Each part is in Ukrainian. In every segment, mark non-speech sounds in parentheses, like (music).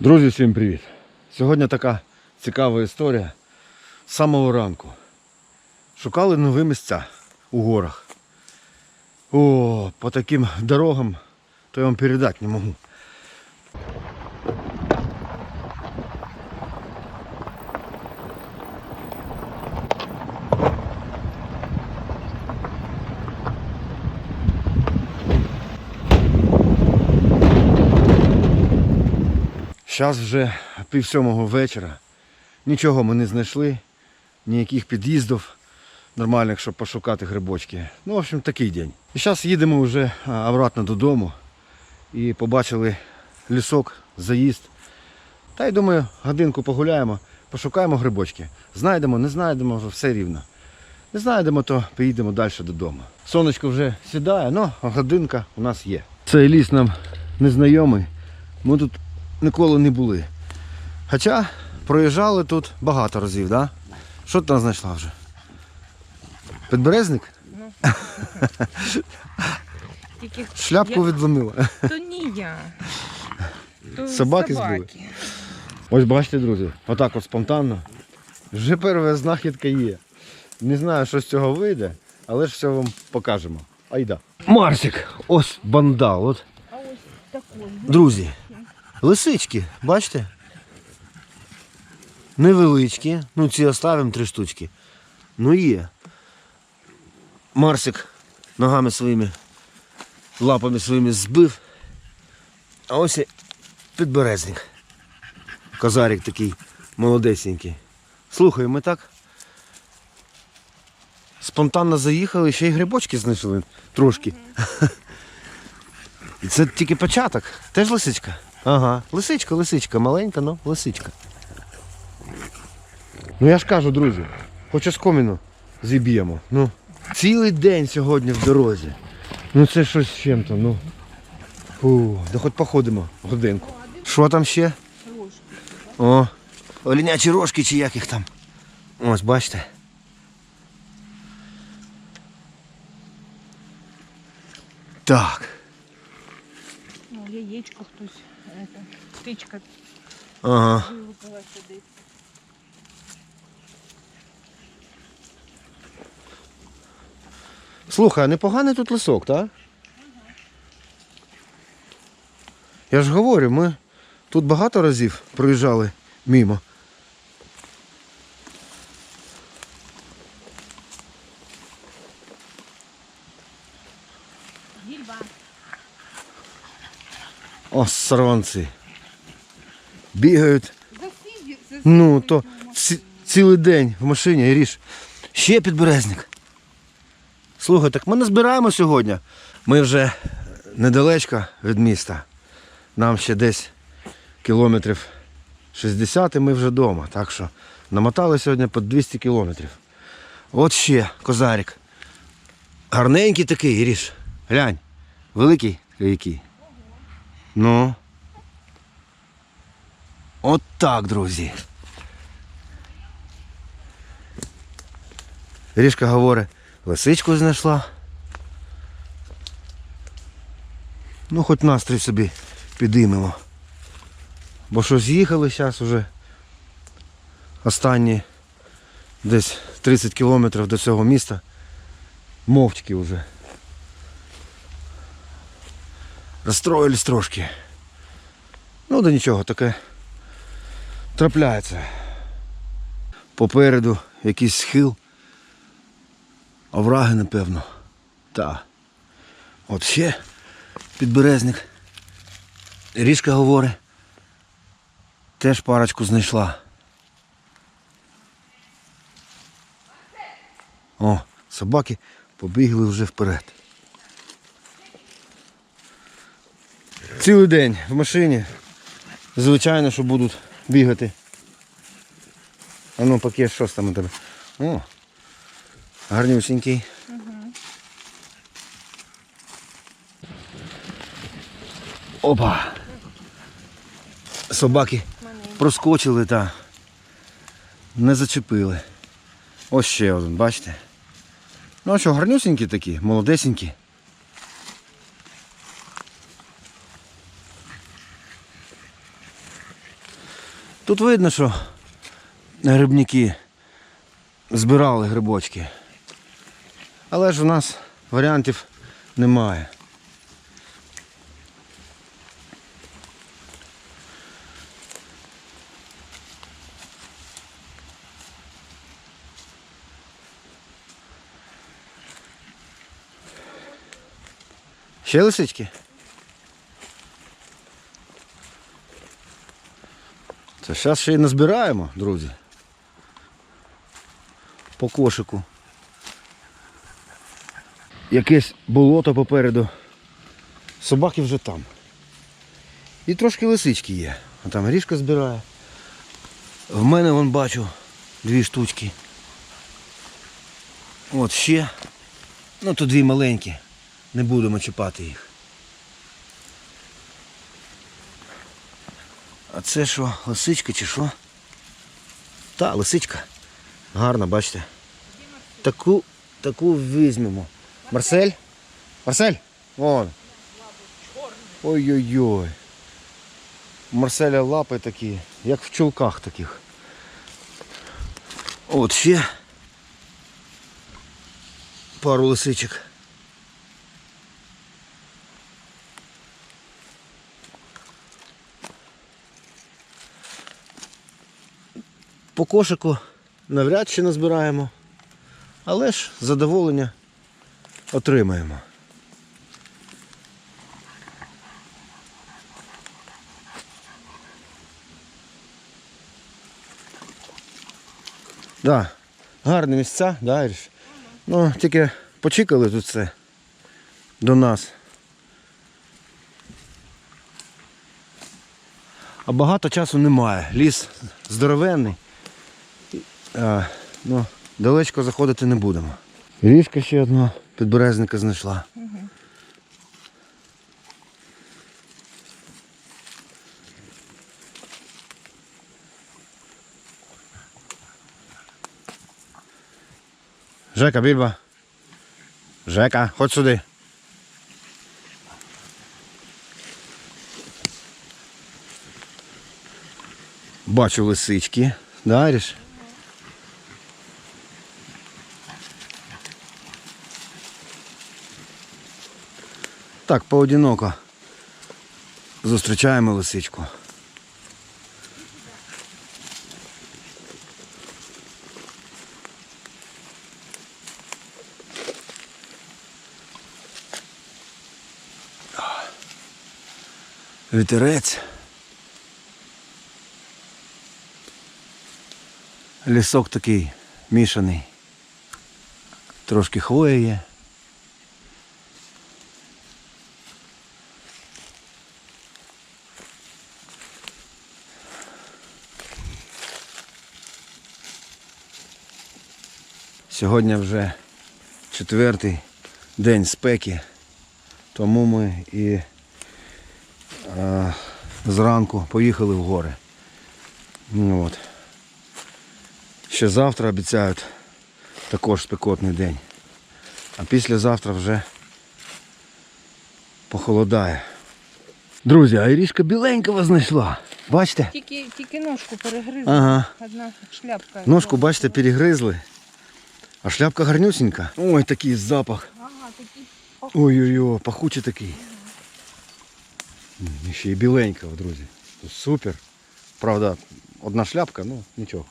Друзі, всім привіт! Сьогодні така цікава історія. З самого ранку. Шукали нові місця у горах. О, по таким дорогам, то я вам передати не можу. Зараз вже пів сьомого вечора. Нічого ми не знайшли, ніяких під'їздів нормальних, щоб пошукати грибочки. Ну, в общем, такий день. І зараз їдемо вже обратно додому і побачили лісок, заїзд. Та й думаю, годинку погуляємо, пошукаємо грибочки. Знайдемо, не знайдемо, все рівно. Не знайдемо, то поїдемо далі додому. Сонечко вже сідає, але годинка у нас є. Цей ліс нам незнайомий. Ми тут ніколи не були. Хоча проїжджали тут багато разів, да? Що ти там знайшла вже? Підберезник? (laughs) Тільки Шляпку Я- відломила. то ні я. То Собаки збили? Ось бачите, друзі, отак от спонтанно. Вже перша знахідка є. Не знаю, що з цього вийде, але ж все вам покажемо. Айда. Марсик, ось бандал. От. А ось такий. Друзі, лисички, бачите? Невеличкі. Ну ці оставимо три штучки. Ну є. Марсик ногами своїми, лапами своїми збив. А ось і підберезник. Козарик такий молодесенький. Слухай, ми так спонтанно заїхали, ще й грибочки знайшли трошки. (laughs) І це тільки початок. Теж лисичка? Ага. Лисичка, лисичка, маленька, но лисичка. Ну я ж кажу, друзі, хоч з коміну зіб'ємо. Ну, цілий день сьогодні в дорозі. Ну це щось з чим-то, ну. Фу, да хоч походимо годинку. Що там ще? О, олінячі рожки чи як їх там. Ось, бачите. Так. Ну, яєчко хтось. Птичка Ага. вилупила сюди. Слухай, а непоганий тут лисок, так? Я ж говорю, ми тут багато разів проїжджали мимо. Гільба. О, сорванці. Бігають. Ну, то ці- цілий день в машині і ріж. Ще підберезник. Слухай, так ми не збираємо сьогодні. Ми вже недалечко від міста. Нам ще десь кілометрів 60 і ми вже вдома. Так що намотали сьогодні по 200 кілометрів. От ще козарик. Гарненький такий, ріж. Глянь. Великий який. Ну. От так, друзі. Ріжка говорить, лисичку знайшла. Ну, хоч настрій собі підіймемо. Бо що з'їхали зараз уже останні десь 30 кілометрів до цього міста. Мовчки вже. Розстроїлись трошки. Ну да нічого, таке трапляється. Попереду якийсь схил. Овраги, напевно. Та. От ще підберезник. Ріжка говорить. Теж парочку знайшла. О, собаки побігли вже вперед. Цілий день в машині. Звичайно, що будуть бігати. А ну пакет, що там у тебе? О, гарнюсенький. Опа. Собаки проскочили та не зачепили. Ось ще один, бачите? Ну а що, гарнюсенькі такі, молодесенькі. Тут видно, що грибники збирали грибочки. Але ж у нас варіантів немає. Ще лисички? Це зараз ще й назбираємо, друзі. По кошику. Якесь болото попереду. Собаки вже там. І трошки лисички є. А там ріжка збирає. В мене вон бачу дві штучки. От ще. Ну то дві маленькі. Не будемо чіпати їх. А це що, лисичка чи що? Та, лисичка. Гарна, бачите. Таку, таку візьмемо. Марсель? Марсель? Вон. Ой-ой-ой. Марселя лапи такі, як в чулках таких. От ще пару лисичок. По кошику навряд чи назбираємо, але ж задоволення отримаємо. Да, гарні місця, да, Іриш? Ну, тільки почекали тут це до нас. А багато часу немає. Ліс здоровенний. Ну, далечко заходити не будемо. Ріжка ще одна підберезника знайшла. Жека, більба. Жека, ходь сюди. Бачу лисички. Да, Так, поодиноко. Зустрічаємо лисичку. Вітерець. Лісок такий мішаний. Трошки хвоя є. Сьогодні вже четвертий день спеки, тому ми і е, зранку поїхали в гори. Ну, от. Ще завтра обіцяють також спекотний день. А післязавтра вже похолодає. Друзі, а Ірішка біленького знайшла. Бачите? Тільки, тільки ножку перегризли. Ага. Одна шляпка. Ножку, бачите, перегризли. А шляпка гарнюсінька. Ой, такий запах. Ага, такі. Ой-ой-ой, пахучий такий. М, і Ще й біленького, друзі. Супер. Правда, одна шляпка, ну нічого.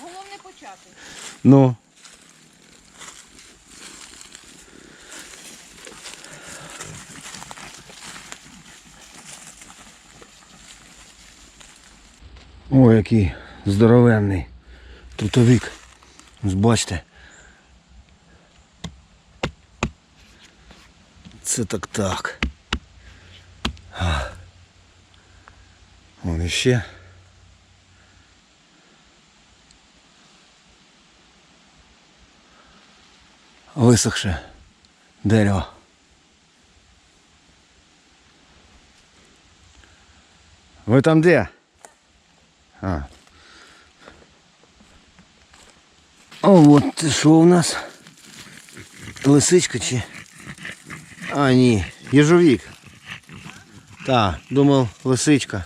Головне почати. Ну. Ой, який здоровенний трутовик. Ось бачите. Це так так. Вон іще. Висохше дерево. Ви там де? А. О, от що у нас? Лисичка чи? А, ні, єжовік. Так, думав, лисичка.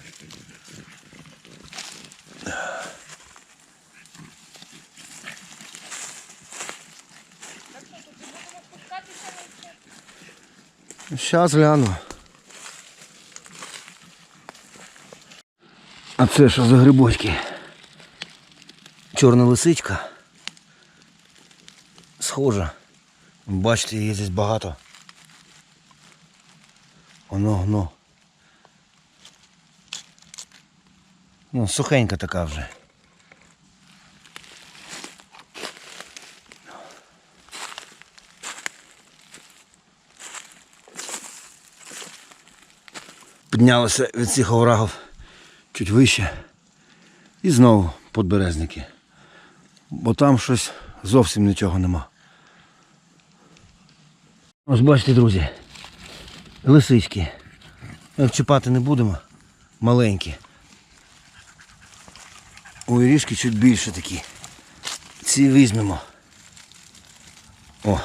Зараз гляну. А це що за грибочки? Чорна лисичка. Схожа. Бачите, її здесь багато. Воно, воно. Ну, сухенька така вже. Піднялося від цих оврагів чуть вище. І знову подберезники. Бо там щось зовсім нічого нема. Ось бачите, друзі, лисички. Їх чіпати не будемо. Маленькі. У ріжки чуть більше такі. Ці візьмемо. О.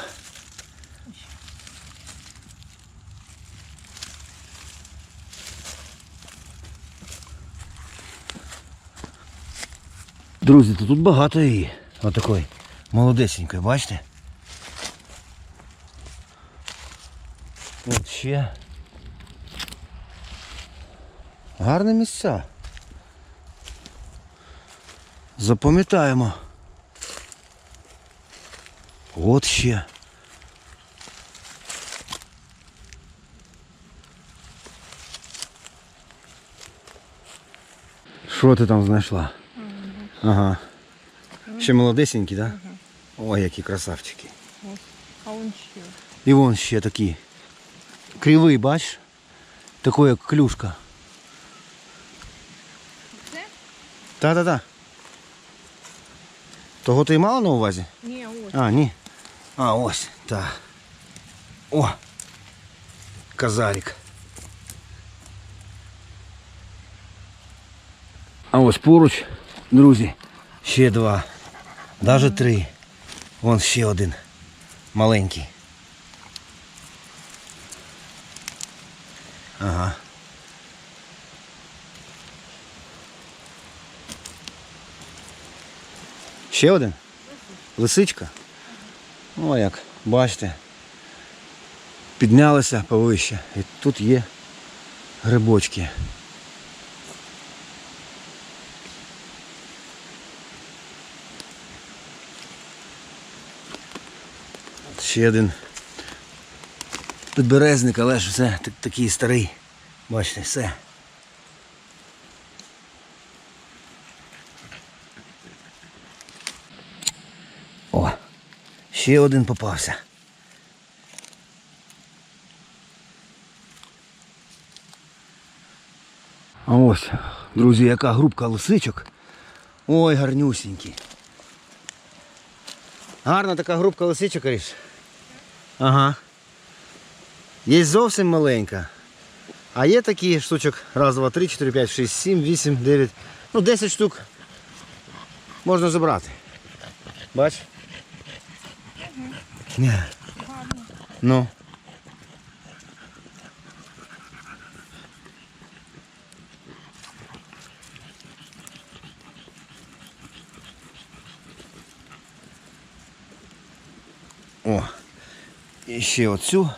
Друзі, то тут багато її. Отакої. Молодесенької, бачите? От ще. Гарне місця. Запам'ятаємо. От ще. Що ти там знайшла? Ага. Ще молодесенькі, так? Да? Ой, які красавчики. А он ще. І вон ще такі. Кривий, бачиш? Такий, як клюшка. Це? Та-та-та. Того ти мала на увазі? Ні, ось. А, ні. А, ось, так. О! Казарик. А ось поруч, друзі, ще два. Даже три. Вон ще один. Маленький. Ага. Ще один? Лисичка? О, як, бачите. Піднялися повище. І тут є грибочки. Ще один підберезник, але ж все так- такий старий. Бачите, все. О, ще один попався. А ось, друзі, яка групка лисичок. Ой, гарнюсінькі. Гарна така групка лисичок, Ріш. Ага. Є зовсім маленька. А є такі штучок. Раз, два, три, чотири, п'ять, шість, сім, вісім, дев'ять. Ну, 10 штук можна забрати. Бач? Ні. Ну. О. І ще оцю.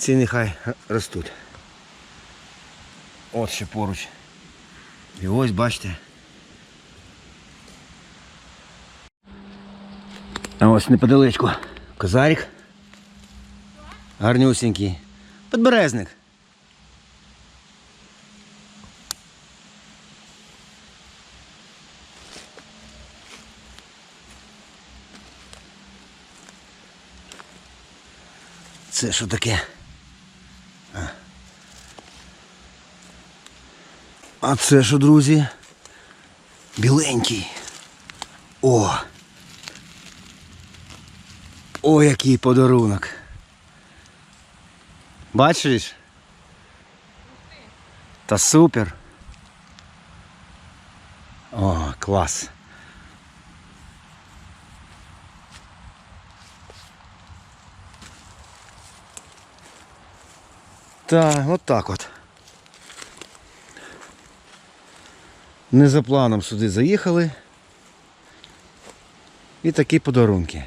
Ці нехай ростуть. От ще поруч. І ось бачите. А ось неподалечку. Козарик. Гарнюсенький. Подберезник. Це що таке? А це що, друзі? Біленький. О! О, який подарунок. Бачиш? Та супер. О, клас. Так, от так от. Не за планом сюди заїхали. І такі подарунки.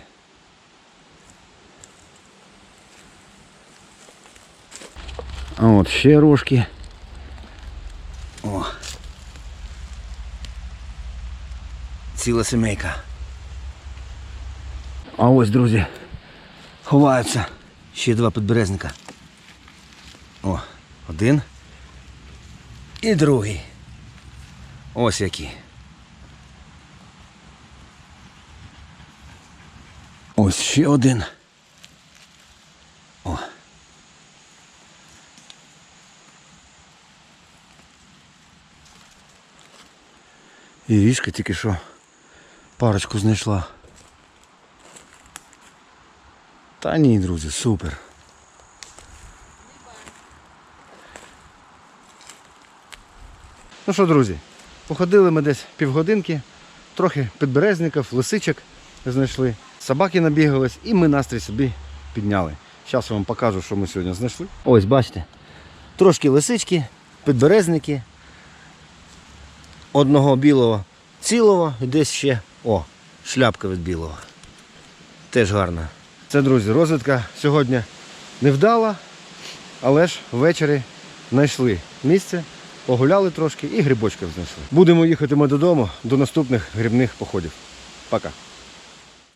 А от ще рожки. О. Ціла сімейка. А ось, друзі, ховаються ще два підберезника. О, один. І другий. Ось які. Ось ще один. О. І ріжка тільки що парочку знайшла. Та ні, друзі, супер. Ну що, друзі, походили ми десь півгодинки, трохи підберезників, лисичок знайшли, собаки набігались і ми настрій собі підняли. Зараз я вам покажу, що ми сьогодні знайшли. Ось, бачите, трошки лисички, підберезники, одного білого цілого і десь ще о, шляпка від білого. Теж гарна. Це, друзі, розвідка сьогодні невдала, але ж ввечері знайшли місце, погуляли трошки і грибочків знайшли. Будемо їхати ми додому до наступних грибних походів. Пока.